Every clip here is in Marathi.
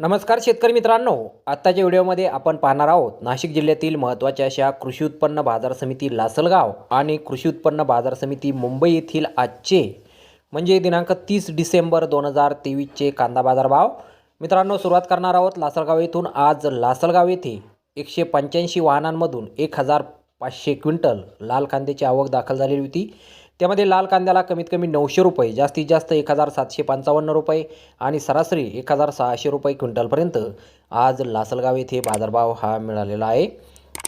नमस्कार शेतकरी मित्रांनो. आत्ताच्या व्हिडिओमध्ये आपण पाहणार आहोत नाशिक जिल्ह्यातील महत्त्वाच्या अशा कृषी उत्पन्न बाजार समिती लासलगाव आणि कृषी उत्पन्न बाजार समिती मुंबई येथील आजचे म्हणजे दिनांक तीस डिसेंबर दोन हजार तेवीसचे कांदा बाजार भाव मित्रांनो सुरुवात करणार आहोत लासलगाव येथून. आज लासलगाव येथे एकशे पंच्याऐंशी वाहनांमधून एक हजार पाचशे क्विंटल लाल कांद्याची आवक दाखल झालेली होती. त्यामध्ये लाल कांद्याला कमीत कमी नऊशे रुपये जास्तीत जास्त एक हजार सातशे पंचावन्न रुपये आणि सरासरी एक हजार सहाशे रुपये क्विंटलपर्यंत आज लासलगाव येथे बाजारभाव हा मिळालेला आहे.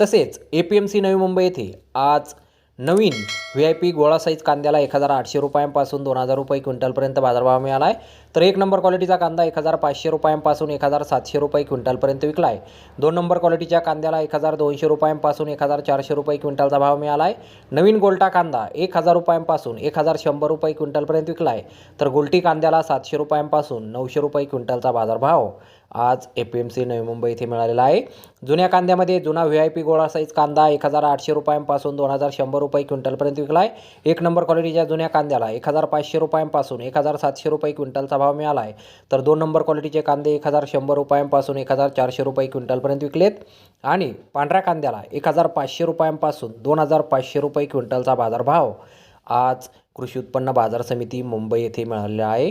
तसेच ए पी एम सी नवी मुंबई येथे आज नवीन व्ही आय पी गोळा साईज कांद्याला एक हजार आठशे रुपयांपासून दोन हजार रुपये क्विंटलपर्यंत बाजारभाव मिळाला आहे तर एक नंबर क्वालिटीचा कांदा एक हजार पाचशे रुपयांपासून एक हजार सातशे रुपये क्विंटलपर्यंत विकला आहे दोन नंबर क्वालिटीच्या कांद्याला एक हजार दोनशे रुपयांपासून एक हजार चारशे रुपये क्विंटलचा भाव मिळाला आहे नवीन गोल्टा कांदा एक हजार रुपयांपासून एक हजार शंभर रुपये क्विंटलपर्यंत विकला आहे तर गोल्टी कांद्याला सातशे रुपयांपासून नऊशे रुपये क्विंटलचा बाजारभाव. आज A P M C Navi Mumbai इथे मिळालेला आहे. जुन्या कांद्यामध्ये जुना व्ही आय पी गोळा साईज कांदा एक हजार आठशे रुपयांपासून दोन हजार शंभर रुपये क्विंटलपर्यंत विकला आहे एक नंबर क्वालिटीच्या जुन्या कांद्याला एक हजार पाचशे रुपयांपासून एक हजार सातशे रुपये क्विंटलचा भाव मिळाला आहे तर दोन नंबर क्वालिटीचे कांदे एक हजार शंभर रुपयांपासून एक हजार चारशे रुपये क्विंटलपर्यंत विकलेत. आणि पांढऱ्या कांद्याला एक हजार पाचशे रुपयांपासून दोन हजार पाचशे रुपये क्विंटलचा बाजारभाव आज कृषी उत्पन्न बाजार समिती मुंबई येथे मिळालेला आहे.